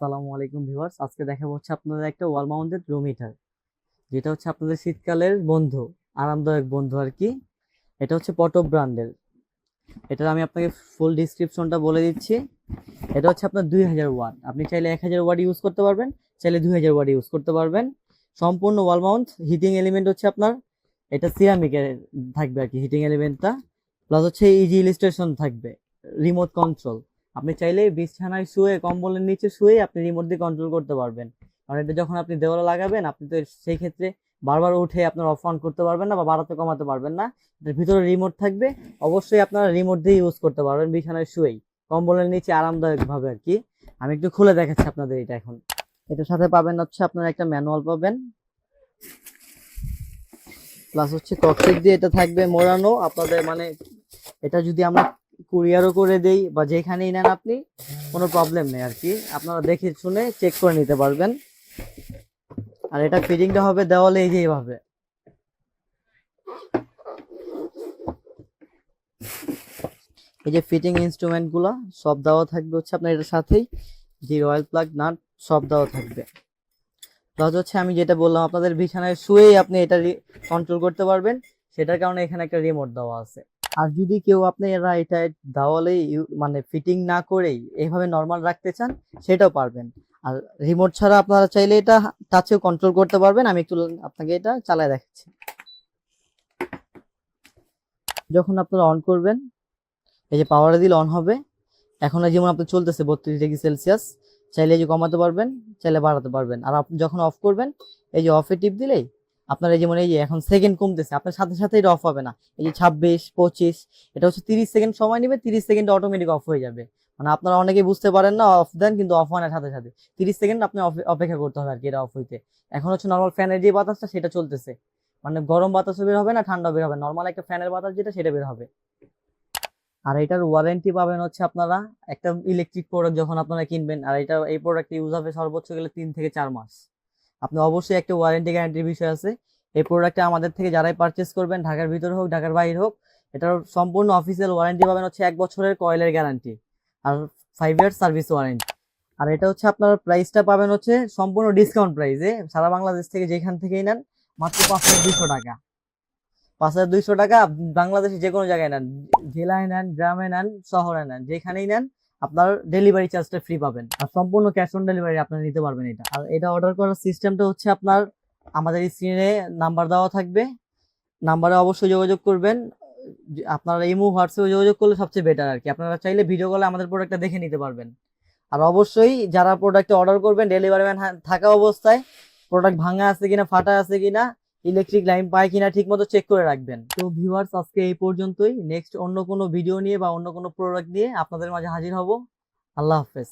আসসালামু আলাইকুম ভিউয়ার্স। আজকে দেখাবো হচ্ছে আপনাদের একটা ওয়াল মাউন্টেড রুম হিটার যেটা হচ্ছে আপনাদের শীতকালের বন্ধু, আরামদায়ক বন্ধু আর কি। এটা হচ্ছে পটপ ব্র্যান্ডের এটার আমি আপনাকে ফুল ডিসক্রিপশনটা বলে দিচ্ছি। এটা হচ্ছে আপনার দুই হাজার ওয়াট আপনি চাইলে এক হাজার ওয়াট ইউজ করতে পারবেন, চাইলে দুই হাজার ওয়াট ইউজ করতে পারবেন। সম্পূর্ণ ওয়াল মাউন্ট হিটিং এলিমেন্ট হচ্ছে আপনার, এটা সিরামিকের থাকবে আর কি হিটিং এলিমেন্টটা প্লাস হচ্ছে ইজি ইলিস্ট্রেশন থাকবে রিমোট কন্ট্রোল আপনি চাইলে বিছানায় শুয়ে কম্বলের নিচে শুয়ে আপনি রিমোট দিয়ে কন্ট্রোল করতে পারবেন। কারণ এটা যখন আপনি দেওয়ালে লাগাবেন, আপনি তো সেই ক্ষেত্রে বারবার উঠে আপনার অফ অন করতে পারবেন না বা বাড়াতে কমাতে পারবেন না। এটার ভিতরে রিমোট থাকবে, অবশ্যই আপনারা রিমোট দিয়ে ইউজ করতে পারবেন বিছানায় শুয়েই। কম্বলের নিচে আরামদায়ক ভাবে আর কি। আমি একটু খুলে দেখাচ্ছি আপনাদের এটা এখন। এটার সাথে পাবেন হচ্ছে আপনারা একটা ম্যানুয়াল পাবেন। প্লাস হচ্ছে ককশিট দিয়ে এটা থাকবে মোড়ানো। আপনাদের মানে এটা যদি আমরা কুরিয়ারও করে দেই বা যেখানেই নেন আপনি, কোনো প্রবলেম নেই আর কি আপনারা দেখে শুনে চেক করে নিতে পারবেন। আর এটা ফিটিংটা হবে দেওয়ালে এই যে এইভাবে। এই যে ফিটিং ইনস্ট্রুমেন্টগুলো সব দেওয়া থাকবে হচ্ছে আপনার এটার সাথেই। যে রয়্যাল প্লাগ নাট সব দেওয়া থাকবে। প্লাস হচ্ছে আমি যেটা বললাম, আপনাদের বিছানায় শুয়েই আপনি এটা কন্ট্রোল করতে পারবেন। সেটার কারণে এখানে একটা রিমোট দেওয়া আছে। আর যদি কেউ আপনারা এটা দেওয়ালে মানে ফিটিং না করেই এইভাবে নর্মাল রাখতে চান, সেটাও পারবেন। আর রিমোট ছাড়া আপনারা চাইলে এটা টাচেও কন্ট্রোল করতে পারবেন। আমি একটু আপনাকে এটা চালায় দেখাচ্ছি। যখন আপনারা অন করবেন, এই যে পাওয়ারে দিলে অন হবে। এখন যেমন আপনার চলতেছে বত্রিশ ডিগ্রি সেলসিয়াস, চাইলে যে কমাতে পারবেন, চাইলে বাড়াতে পারবেন। আর আপনি যখন অফ করবেন, এই যে অফে টিপ দিলেই আপনার এই যেমন এই যে এখন সেকেন্ড কমতেছে, আপনার সাথে সাথে এটা অফ হবে না। এই যে ছাব্বিশ, পঁচিশ, এটা হচ্ছে তিরিশ সেকেন্ড সময় নেবে, তিরিশ সেকেন্ড অটোমেটিক অফ হয়ে যাবে। মানে আপনারা অনেকেই বুঝতে পারেন না অফ দেন কিন্তু অফ হয় না সাথে সাথে। তিরিশ সেকেন্ড আপনি অপেক্ষা করতে হবে আর কি এটা অফ হইতে। এখন হচ্ছে নর্মাল ফ্যানের যে বাতাসটা, সেটা চলতেছে। মানে গরম বাতাসও বের হবে না ঠান্ডা বের হবে নর্মাল একটা ফ্যানের বাতাস যেটা, সেটা বের হবে। আর এটার ওয়ারেন্টি পাবেন হচ্ছে আপনারা একটা ইলেকট্রিক প্রোডাক্ট যখন আপনারা কিনবেন, আর এটা এই প্রোডাক্ট ইউজ হবে সর্বোচ্চ গেলে তিন থেকে চার মাস। আপনি অবশ্যই একটা ওয়ারেন্টি গ্যারান্টির বিষয় আছে। এই প্রোডাক্টটা আমাদের থেকে যারাই পারচেস করবেন, ঢাকার ভিতরে হোক, ঢাকার বাইরে হোক, এটার সম্পূর্ণ অফিসিয়াল ওয়ারেন্টি পাবেন হচ্ছে এক বছরের কয়েলের গ্যারান্টি আর ফাইভ ইয়ার সার্ভিস ওয়ারেন্টি আর এটা হচ্ছে আপনার প্রাইসটা পাবেন হচ্ছে সম্পূর্ণ ডিসকাউন্ট প্রাইসে সারা বাংলাদেশ থেকে যেখান থেকেই নেন, মাত্র পাঁচ হাজার দুইশো টাকা। পাঁচ হাজার দুইশো টাকা বাংলাদেশে যে কোনো জায়গায় নেন, জেলায় নেন, গ্রামে নেন, শহরে নেন, যেখানেই নেন আপনার ডেলিভারি চার্জটা ফ্রি পাবেন। আর সম্পূর্ণ ক্যাশ অন ডেলিভারি আপনারা নিতে পারবেন এটা। আর এটা অর্ডার করার সিস্টেমটা হচ্ছে আপনার, আমাদের স্ক্রিনে নাম্বার দেওয়া থাকবে। নাম্বারে অবশ্যই যোগাযোগ করবেন। আপনারা ইমো হোয়াটসঅ্যাপে যোগাযোগ করলে সবচেয়ে বেটার আর কি। আপনারা চাইলে ভিডিও কলে আমাদের প্রোডাক্টটা দেখে নিতে পারবেন। আর অবশ্যই যারা প্রোডাক্টটা অর্ডার করবেন ডেলিভারি ম্যান থাকা অবস্থায় প্রোডাক্ট ভাঙা আছে কিনা, ফাটা আছে কিনা ইলেকট্রিক লাইন পায় কিনা ঠিক মতো চেক করে রাখবেন। তো ভিউয়ার্স আজকে এই পর্যন্তই। নেক্সট অন্য কোনো ভিডিও নিয়ে বা অন্য কোনো প্রোডাক্ট নিয়ে আপনাদের মাঝে হাজির হব। আল্লাহ হাফেজ।